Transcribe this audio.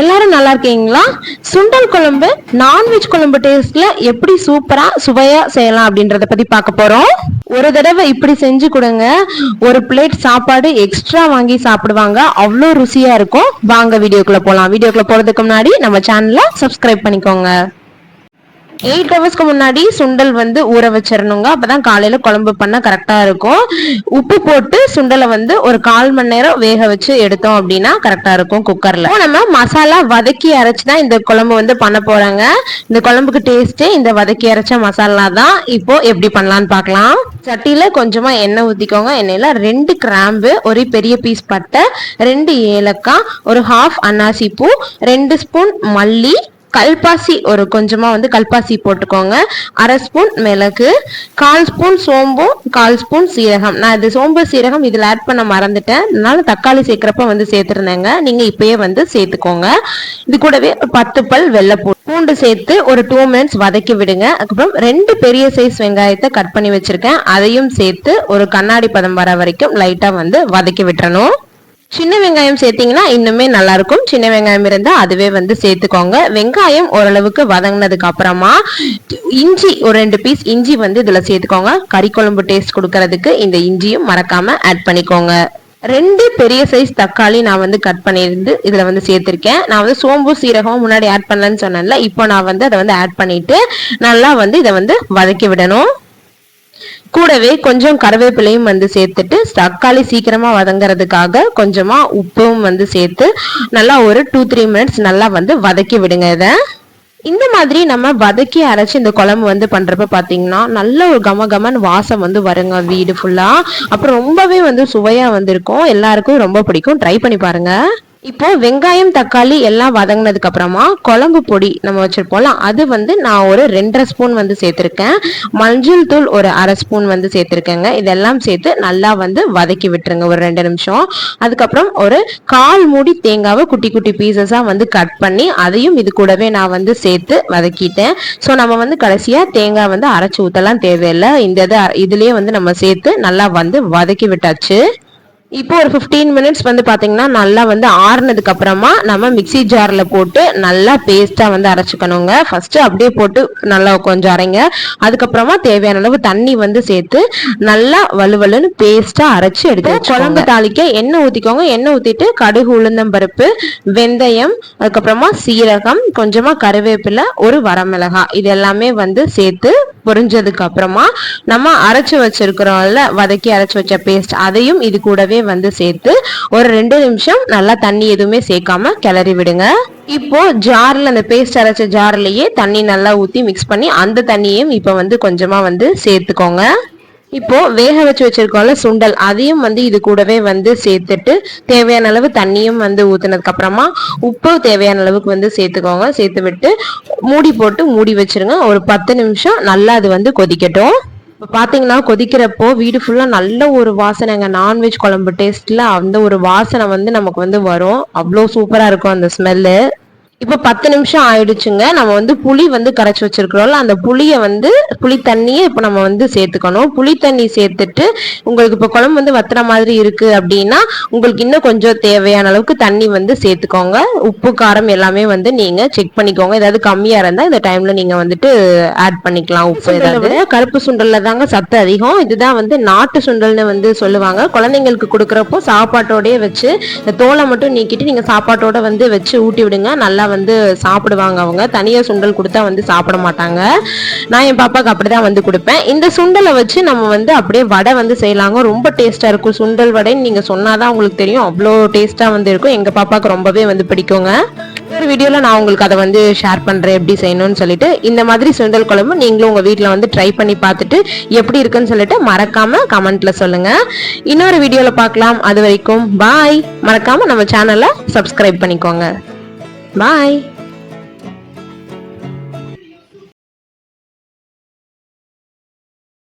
இருக்கீங்களா? சுண்டல் குழம்பு நான்வெஜ் குழம்பு டேஸ்ட்ல எப்படி சூப்பரா சுவையா செய்யலாம் அப்படின்றத பத்தி பார்க்க போறோம். ஒரு தடவை இப்படி செஞ்சு கொடுங்க. ஒரு பிளேட் சாப்பாடு எக்ஸ்ட்ரா வாங்கி சாப்பிடுவாங்க. அவ்வளோ ருசியா இருக்கும். வாங்க வீடியோக்குள்ள போலாம். வீடியோக்குள்ள போறதுக்கு முன்னாடி நம்ம சேனலை சப்ஸ்கிரைப் பண்ணிக்கோங்க. எயிட் ஹவர்ஸ்க்கு முன்னாடி சுண்டல் வந்து ஊற வச்சிடணுங்க அப்பதான் காலையில குழம்பு பண்ண கரெக்டா இருக்கும். உப்பு போட்டு சுண்டலை வந்து ஒரு கால் மணி நேரம் வேக வச்சு எடுத்தோம் அப்படின்னா கரெக்டா இருக்கும் குக்கர்ல நம்ம மசாலா வதக்கி அரைச்சுதான் இந்த குழம்பு வந்து பண்ண போறாங்க. இந்த குழம்புக்கு டேஸ்டே இந்த வதக்கி அரைச்ச மசாலா தான். இப்போ எப்படி பண்ணலாம்னு பார்க்கலாம் சட்டியில கொஞ்சமா எண்ணெய் ஊத்திக்கோங்க. எண்ணெயில ரெண்டு கிராம்பு ஒரு பெரிய பீஸ் பட்டை ரெண்டு ஏலக்காய் ஒரு ஹாஃப் அன்னாசி பூ ரெண்டு ஸ்பூன் மல்லி கல்பாசி ஒரு கொஞ்சமா வந்து கல்பாசி போட்டுக்கோங்க. அரை ஸ்பூன் மிளகு கால் ஸ்பூன் சோம்பும் கால் ஸ்பூன் சீரகம். நான் இது சோம்பு சீரகம் இதில் ஆட் பண்ண மறந்துட்டேன். அதனால தக்காளி சேர்க்குறப்ப வந்து சேர்த்துருந்தேங்க. நீங்க இப்பயே வந்து சேர்த்துக்கோங்க. இது கூடவே பத்து பல் வெள்ளைப்பூ பூண்டு சேர்த்து ஒரு டூ மினிட்ஸ் வதக்கி விடுங்க. அதுக்கப்புறம் ரெண்டு பெரிய சைஸ் வெங்காயத்தை கட் பண்ணி வச்சிருக்கேன். அதையும் சேர்த்து ஒரு கண்ணாடி பதம் வர வரைக்கும் லைட்டா வந்து வதக்கி விட்டுறணும். சின்ன வெங்காயம் சேர்த்தீங்கன்னா இன்னுமே நல்லா இருக்கும் சின்ன வெங்காயம் இருந்தா அதுவே வந்து சேர்த்துக்கோங்க. வெங்காயம் ஓரளவுக்கு வதங்கினதுக்கு அப்புறமா இஞ்சி ஒரு ரெண்டு பீஸ் இஞ்சி வந்து இதுல சேர்த்துக்கோங்க. கறி குழம்பு டேஸ்ட் கொடுக்கறதுக்கு இந்த இஞ்சியும் மறக்காம ஆட் பண்ணிக்கோங்க. ரெண்டு பெரிய சைஸ் தக்காளி நான் வந்து கட் பண்ணியிருந்து இதுல வந்து சேர்த்திருக்கேன். நான் வந்து சோம்பு சீரகம் முன்னாடி ஆட் பண்ணலன்னு சொன்னேன்ல இப்போ நான் வந்து அதை வந்து ஆட் பண்ணிட்டு நல்லா வந்து இதை வந்து வதக்கி விடணும். கூடவே கொஞ்சம் கருவேப்பிலையும் வந்து சேர்த்துட்டு தக்காளி சீக்கிரமா வதங்குறதுக்காக கொஞ்சமா உப்பும் வந்து சேர்த்து நல்லா ஒரு டூ த்ரீ மினிட்ஸ் நல்லா வந்து வதக்கி விடுங்க இதை. இந்த மாதிரி நம்ம வதக்கி அரைச்சி இந்த குழம்பு வந்து பண்ணுறப்ப பார்த்தீங்கன்னா நல்ல ஒரு கம கமன் வாசம் வந்து வருங்க வீடு ஃபுல்லாக அப்புறம் ரொம்பவே வந்து சுவையாக வந்திருக்கும். எல்லாருக்கும் ரொம்ப பிடிக்கும். ட்ரை பண்ணி பாருங்கள் இப்போ வெங்காயம் தக்காளி எல்லாம் வதங்கினதுக்கு அப்புறமா குழம்பு பொடி நம்ம வச்சிருப்போம்ல அது வந்து நான் ஒரு ரெண்டரை ஸ்பூன் வந்து சேர்த்துருக்கேன். மஞ்சள் தூள் ஒரு அரை ஸ்பூன் வந்து சேர்த்துருக்கேங்க. இதெல்லாம் சேர்த்து நல்லா வந்து வதக்கி விட்டுருங்க ஒரு ரெண்டு நிமிஷம். அதுக்கப்புறம் ஒரு கால் மூடி தேங்காவை குட்டி குட்டி பீசஸா வந்து கட் பண்ணி அதையும் இது கூடவே நான் வந்து சேர்த்து வதக்கிட்டேன். ஸோ நம்ம வந்து கடைசியா தேங்காய் வந்து அரைச்சி ஊத்தலாம் தேவையில்லை. இந்த இதை இதுலயே வந்து நம்ம சேர்த்து நல்லா வந்து வதக்கி விட்டாச்சு. இப்போ ஒரு ஃபிஃப்டீன் மினிட்ஸ் வந்து பார்த்தீங்கன்னா நல்லா வந்து ஆறுனதுக்கு அப்புறமா நம்ம மிக்சி ஜாரில் போட்டு நல்லா பேஸ்ட்டாக வந்து அரைச்சிக்கணுங்க. ஃபர்ஸ்ட் அப்படியே போட்டு நல்லா கொஞ்சம் அரைங்க. அதுக்கப்புறமா தேவையான அளவு தண்ணி வந்து சேர்த்து நல்லா வலுவலுன்னு பேஸ்ட்டாக அரைச்சி எடுத்து குழம்பு தாளிக்க எண்ணெய் ஊற்றிக்கோங்க எண்ணெய் ஊற்றிட்டு கடுகு உளுந்தம்பருப்பு வெந்தயம் அதுக்கப்புறமா சீரகம் கொஞ்சமாக கருவேப்பிலை ஒரு வரமிளகாய் இது எல்லாமே வந்து சேர்த்து பொரிஞ்சதுக்கு அப்புறமா நம்ம அரைச்சு வச்சிருக்கிறோம்ல வதக்கி அரைச்சு வச்ச பேஸ்ட் அதையும் இது கூடவே வந்து சேர்த்து ஒரு ரெண்டு நிமிஷம் நல்லா தண்ணி எதுவுமே சேர்க்காம கிளறி விடுங்க. இப்போ ஜார்ல அந்த பேஸ்ட் அரைச்ச ஜார்லயே தண்ணி நல்லா ஊத்தி மிக்ஸ் பண்ணி அந்த தண்ணியும் இப்போ வந்து கொஞ்சமா வந்து சேர்த்துக்கோங்க. இப்போ வேக வச்சு வச்சிருக்கோம்ல சுண்டல் அதையும் வந்து இது கூடவே வந்து சேர்த்துட்டு தேவையான அளவு தண்ணியும் வந்து ஊத்துனதுக்கு அப்புறமா உப்பு தேவையான அளவுக்கு வந்து சேர்த்துக்கோங்க. சேர்த்து விட்டு மூடி போட்டு மூடி வச்சிருங்க. ஒரு பத்து நிமிஷம் நல்லா அது வந்து கொதிக்கட்டும். இப்போ பார்த்தீங்கன்னா கொதிக்கிறப்போ வீடு ஃபுல்லாக நல்ல ஒரு வாசனைங்க. நான்வெஜ் குழம்பு டேஸ்ட்டில் அந்த ஒரு வாசனை வந்து நமக்கு வந்து வரும். அவ்வளோ சூப்பராக இருக்கும் அந்த ஸ்மெல்லு இப்போ பத்து நிமிஷம் ஆயிடுச்சுங்க. நம்ம வந்து புளி வந்து கரைச்சி வச்சிருக்கிறோம்ல அந்த புளியை வந்து புளி தண்ணியை இப்போ நம்ம வந்து சேர்த்துக்கணும். புளி தண்ணி சேர்த்துட்டு உங்களுக்கு இப்போ குழம்பு வந்து வத்துற மாதிரி இருக்கு அப்படின்னா உங்களுக்கு இன்னும் கொஞ்சம் தேவையான அளவுக்கு தண்ணி வந்து சேர்த்துக்கோங்க. உப்பு காரம் எல்லாமே வந்து நீங்க செக் பண்ணிக்கோங்க. ஏதாவது கம்மியா இருந்தா இந்த டைம்ல நீங்க வந்துட்டு ஆட் பண்ணிக்கலாம். உப்பு ஏதாவது. கருப்பு சுண்டல்ல தாங்க சத்து அதிகம். இதுதான் வந்து நாட்டு சுண்டல்னு வந்து சொல்லுவாங்க. குழந்தைங்களுக்கு கொடுக்குறப்போ சாப்பாட்டோடய வச்சு இந்த தோலை மட்டும் நீக்கிட்டு நீங்க சாப்பாட்டோட வந்து வச்சு ஊட்டி விடுங்க. நல்லா வந்து சாப்பிடுவாங்க அவங்க. தனியாக சுண்டல் கொடுத்தா வந்து சாப்பிட மாட்டாங்க. நான் என் பாப்பாவுக்கு அப்படிதான் வந்து கொடுப்பேன். இந்த சுண்டலை வச்சு நம்ம வந்து அப்படியே வடை வந்து செய்யலாங்க. ரொம்ப டேஸ்ட்டாக இருக்கும். சுண்டல் வடைன்னு நீங்கள் சொன்னால் தான் உங்களுக்கு தெரியும். அவ்வளோ டேஸ்ட்டாக வந்து இருக்கும். எங்கள் பாப்பாவுக்கு ரொம்பவே வந்து பிடிக்குங்க. ஒரு வீடியோவில் நான் உங்களுக்கு அதை வந்து ஷேர் பண்ணுறேன் எப்படி செய்யணும்னு சொல்லிட்டு இந்த மாதிரி சுண்டல் குழம்பு நீங்களும் உங்கள் வீட்டில் வந்து ட்ரை பண்ணி பார்த்துட்டு எப்படி இருக்குன்னு சொல்லிட்டு மறக்காம கமெண்ட்ல சொல்லுங்க. இன்னொரு வீடியோவில் பார்க்கலாம். அது வரைக்கும் பாய் மறக்காம நம்ம சேனலை சப்ஸ்கிரைப் பண்ணிக்கோங்க. Bye.